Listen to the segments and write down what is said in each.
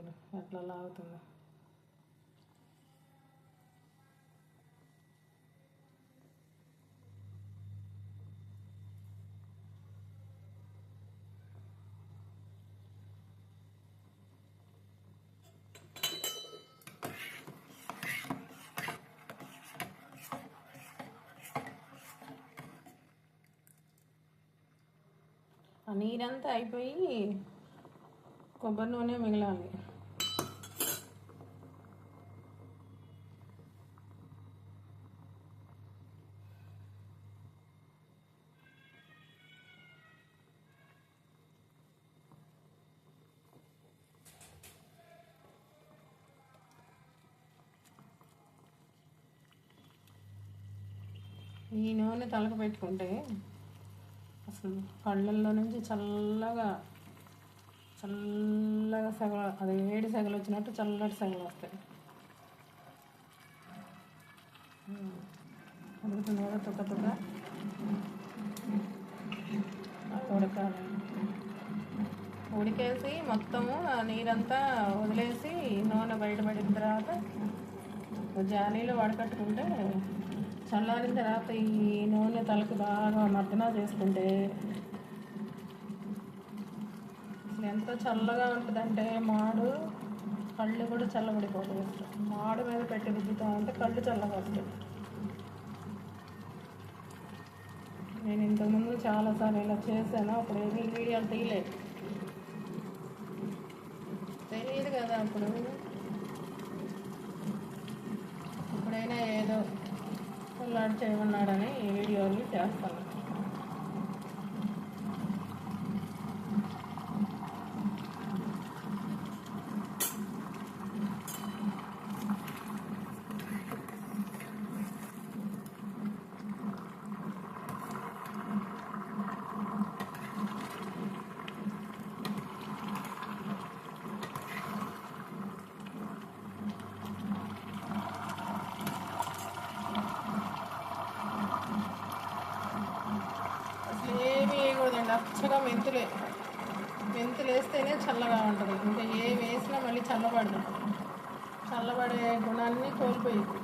చూడు ఎట్లా లాగుతుందో నీరంతా అయిపోయి కొబ్బరి నూనె మిగలాలి ఈ నూనె తలకు పెట్టుకుంటే అసలు కళ్ళల్లో నుంచి చల్లగా చల్లగా సెగలు అది వేడి సెగలు వచ్చినట్టు చల్లటి సెగలు వస్తాయి. ఉడుకుతుంది కదా తుక్క తుక్క. ఉడకాలి ఉడికేసి మొత్తము ఆ నీరంతా వదిలేసి నూనె బయటపడిన తర్వాత జాలీలో వడకట్టుకుంటే చల్లారిన తర్వాత ఈ నూనె తలకు బాగా మర్దన చేసుకుంటే అసలు ఎంత చల్లగా ఉంటుందంటే మాడు కళ్ళు కూడా చల్లబడిపోతుంది మాడు మీద పెట్టి రుద్దుతా ఉంటే కళ్ళు చల్లగా నేను ఇంతకుముందు చాలాసార్లు ఇలా చేశాను అప్పుడు ఏమీ వీడియోలు తీయలేదు. తెలియదు కదా అప్పుడు. చేయమన్నాడని ఈ వీడియోలు చేస్తాను అసలు ఏమి వేయకూడదండి అచ్చగా మెంతులే. మెంతులు వేస్తేనే చల్లగా ఉంటుంది. ఇంకా ఏం వేసినా మళ్ళీ చల్లబడదు. చల్లబడే గుణాన్ని కోల్పోయింది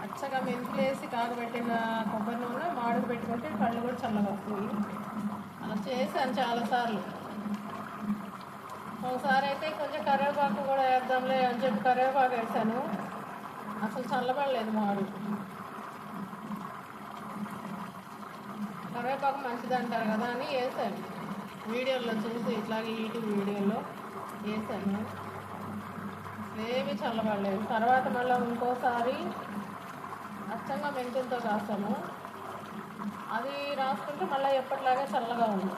అచ్చగా మెంతులు వేసి కాగబెట్టిన కొబ్బరి నూనె మాడుకు పెట్టుకుంటే కళ్ళు కూడా చల్లగా వస్తాయి. అలా చేశాను చాలాసార్లు. ఒకసారి అయితే కొంచెం కరివేపాకు కూడా వేద్దాంలే అని చెప్పి కరివేపాకు వేసాను. అసలు చల్లబడలేదు మాడు కరివేపాకు మంచిది అంటారు కదా అని వేసాను వీడియోలో చూసి ఇట్లాగే యూట్యూబ్ వీడియోలో వేసాను ఏమీ చల్లబడలేదు. తర్వాత మళ్ళీ ఇంకోసారి అచ్చంగా మెంతులతో రాసాము అది రాసుకుంటే మళ్ళీ ఎప్పటిలాగే చల్లగా ఉంది.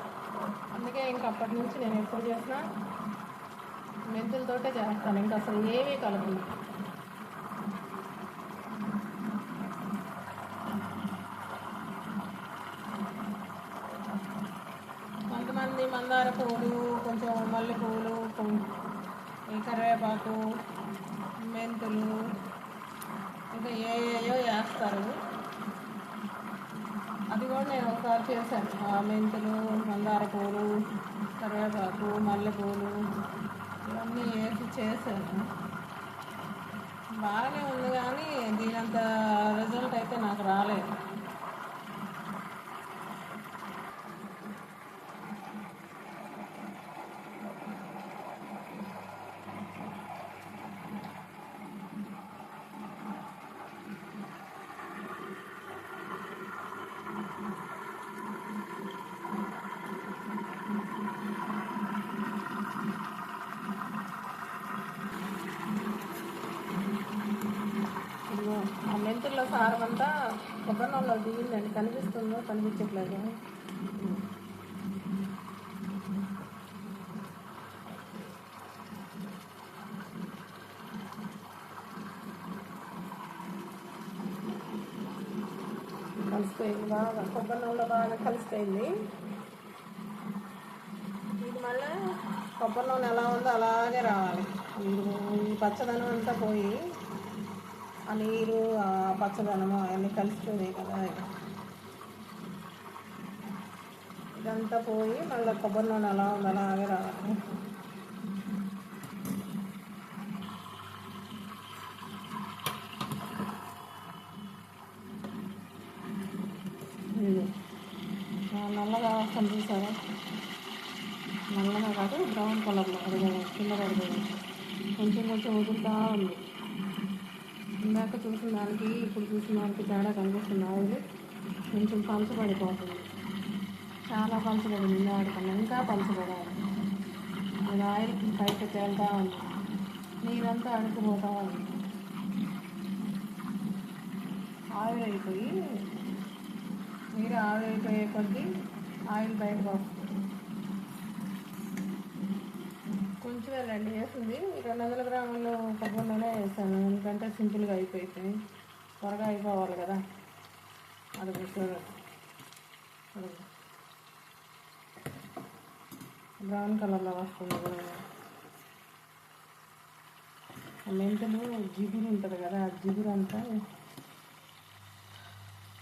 అందుకే ఇంక అప్పటి నుంచి నేను ఎప్పుడు చేసినా మెంతులతోటే చేస్తాను. ఇంకా అసలు ఏమీ కలపను. కరివేపాకు మెంతులు ఇంకా ఏ ఏయో వేస్తారు. అది కూడా నేను ఒకసారి చేశాను. ఆ మెంతులు మందార పూలు కరివేపాకు మల్లెపూలు ఇవన్నీ వేసి చేశాను. బాగానే ఉంది కానీ దీనంత రిజల్ట్ అయితే నాకు రాలేదు ఇదిగో ఆ మెంతుల్లో సారం అంతా కొబ్బరి నూనెలో కనిపిస్తుందో కనిపించట్లేదు. కలిసిపోయింది బాగా కొబ్బరి నూనెలో బాగా కలిసిపోయింది. ఇది మళ్ళీ కొబ్బరి నూనె ఎలా ఉందో అలాగే రావాలి. ఈ పచ్చదనం అంతా పోయి ఆ నీరు ఆ పచ్చదనము అవన్నీ కలుస్తుంది కదా. ఇదంతా పోయి మళ్ళీ కొబ్బరి నూనె అలా ఉంది అలాగే రావాలి. నల్లగా వస్తాను చూసారా? నల్లగా కాదు బ్రౌన్ కలర్లో అడిగారు కింద పడిపోయింది కొంచెం కొంచెం వదులుతూ ఉంది. ఇందాక చూసిన దానికి ఇప్పుడు చూసిన దానికి తేడా కనిపిస్తుంది ఆయిల్ కొంచెం పలచబడిపోతుంది. చాలా పలచబడింది ఇందాకన్నా. ఇంకా పలచబడాలి. అది ఆయిల్ పైకి తేలుతా ఉంది. నీరంతా అడుకుపోతా ఉంది. ఆవిరి అయిపోయి నీరు ఆవిరైపోయే కొద్దీ ఆయిల్ బయటకు వస్తుంది. కొంచెం వేసింది. రెండు వందల గ్రాములు కొబ్బరి నూనె వేసాను. ఎందుకంటే సింపుల్గా అయిపోయింది. త్వరగా అయిపోవాలి కదా. అది బ్రౌన్ కలర్లో వస్తుంది ఆ మెంతులు జిగురు ఉంటుంది కదా ఆ జిగురు అంతా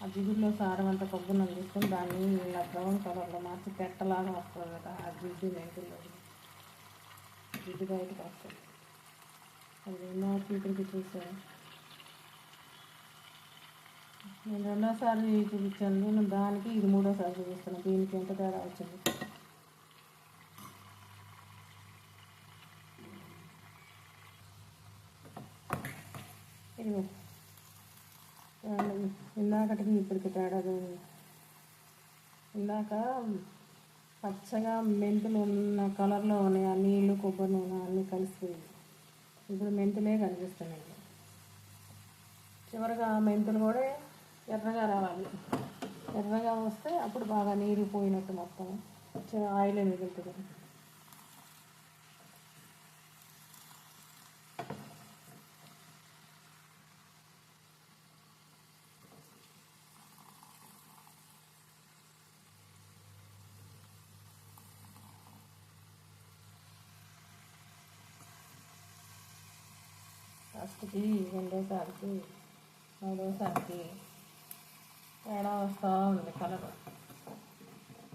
ఆ జిగురులో సారం అంతా కొబ్బరి తీసుకొని దాన్ని ఇలా బ్రౌన్ కలర్లో మార్చి పెట్టలాగా వస్తుంది కదా ఆ జిగురు మెంతుల్లో. ఇది బయటకు వస్తుంది అది ఎన్నో ఇక్కడికి చూసాను నేను రెండోసారి చూపించాను. నేను దానికి ఇది మూడోసారి చూపిస్తాను. దీనికి ఎంత తేడా వచ్చింది? ఇదిగో. ఇందాకటికి ఇప్పటికి తేడా ఇందాక పచ్చగా మెంతులు ఉన్న కలర్లో ఉన్నాయి ఆ నీళ్ళు కొబ్బరి నూనె అన్నీ కలిసిపోయింది ఇప్పుడు మెంతులే కనిపిస్తున్నాయి. చివరిగా ఆ మెంతులు కూడా ఎర్రగా రావాలి. ఎర్రగా వస్తే అప్పుడు బాగా నీరు పోయినట్టు మొత్తం. చ- ఆయిల్ మిగులుతుంది. ఫస్ట్కి రెండోసారికి మూడోసారికి తేడా వస్తూ ఉంది కలర్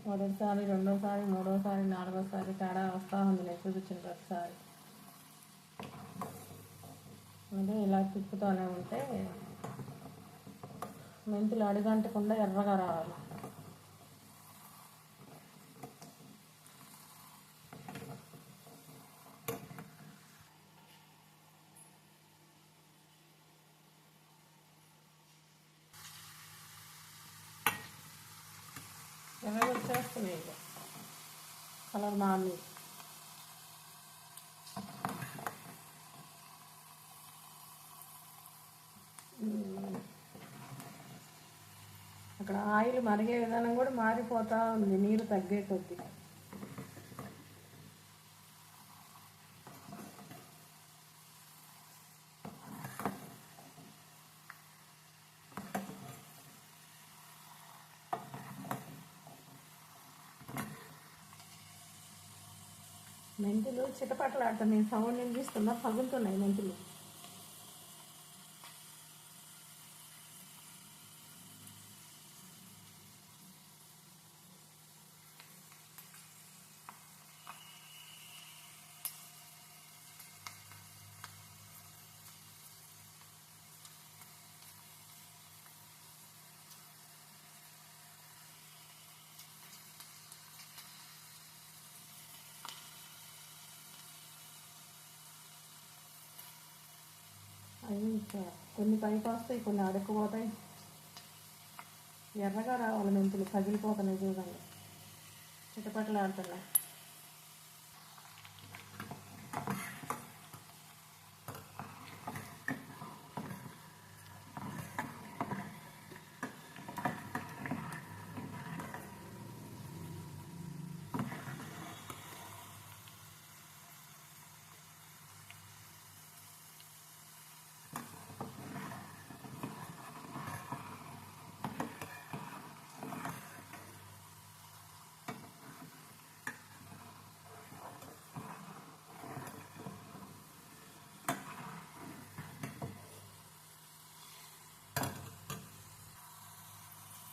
మొదటిసారి రెండోసారి మూడోసారి నాలుగోసారి తేడా వస్తూ ఉంది నేను చూపించిన ప్రతిసారి. అదే ఇలా తిప్పుతూనే ఉంటే మెంతులు అడుగంటకుండా ఎర్రగా రావాలి. ఎర్రగా వచ్చేస్తున్నాయి కలర్ మామి అక్కడ ఆయిల్ మరిగే విధానం కూడా మారిపోతూ ఉంది నీరు తగ్గే కొద్దీ మెంతులు చిటపటలాడుతున్నాయి సౌండ్ వినిపిస్తుందా పగులుతున్నాయి మెంతులు అవి ఇంకా కొన్ని పైకి వస్తాయి కొన్ని అడుక్కుపోతాయి ఎర్రగా రావాలి మెంతులు పగిలిపోతున్నాయి చూడండి. చిటపటలాడుతున్నాయి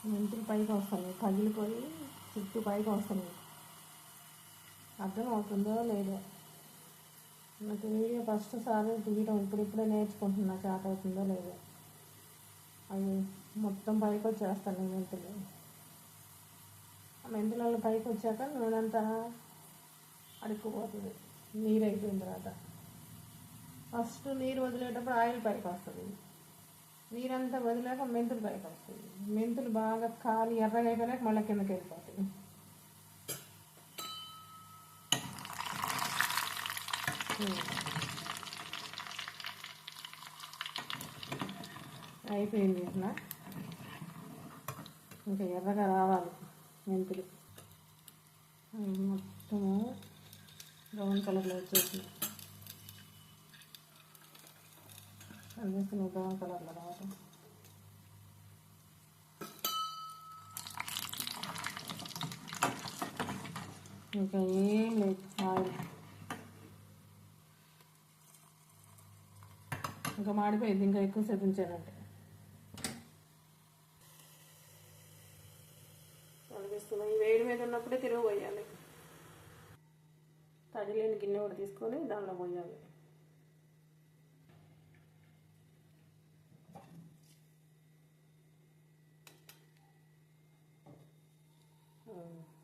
మెంతులు పైకి వస్తున్నాయి పగిలిపోయి చుట్టూ పైకి వస్తున్నాయి అర్థం అవుతుందో లేదో. నాకు వీడియో ఫస్ట్ సారి తీయడం ఇప్పుడిప్పుడే నేర్చుకుంటున్నా. చేత అవుతుందో లేదో. అవి మొత్తం పైకి వచ్చేస్తాను మెంతులు. ఆ మెంతులలో పైకి వచ్చాక నూనెంతా అడుక్కుపోతుంది. నీరు అయిపోయిన తర్వాత. ఫస్ట్ నీరు వదిలేటప్పుడు ఆయిల్ పైకి వస్తుంది. నీరంతా వదిలేక మెంతులు పైకి వస్తుంది మెంతులు బాగా కాలి ఎర్రగా అయిపోయినాక మళ్ళీ కిందకి వెళ్ళిపోతుంది అయిపోయింది ఇట్లా. ఇంకా ఎర్రగా రావాలి మెంతులు. మొత్తము బ్రౌన్ కలర్లో వచ్చేసింది. కనిపిస్తుంది బ్రౌన్ కలర్లో రావడం ఇంకా ఏం లేదు ఆయిల్ ఇంకా మాడిపోయింది ఇంకా ఎక్కువసేపు ఉంచానంటే. కనిపిస్తుంది ఈ వేడి మీద ఉన్నప్పుడే తిరుగు పోయాలి. తగిలేని గిన్నె కూడా తీసుకొని దానిలో పోయాలి. um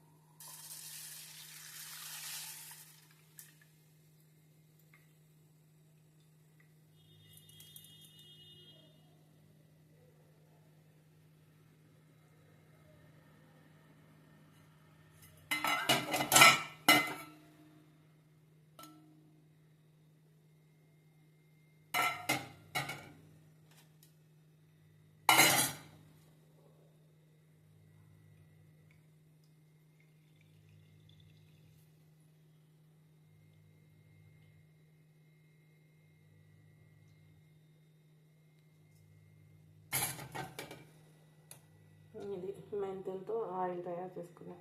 ఇది మెంతులతో ఆయిల్ తయారు చేసుకున్నాం.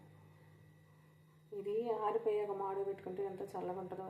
ఇది ఆరిపోయాక మాడ పెట్టుకుంటే ఎంత చల్లగా ఉంటుందో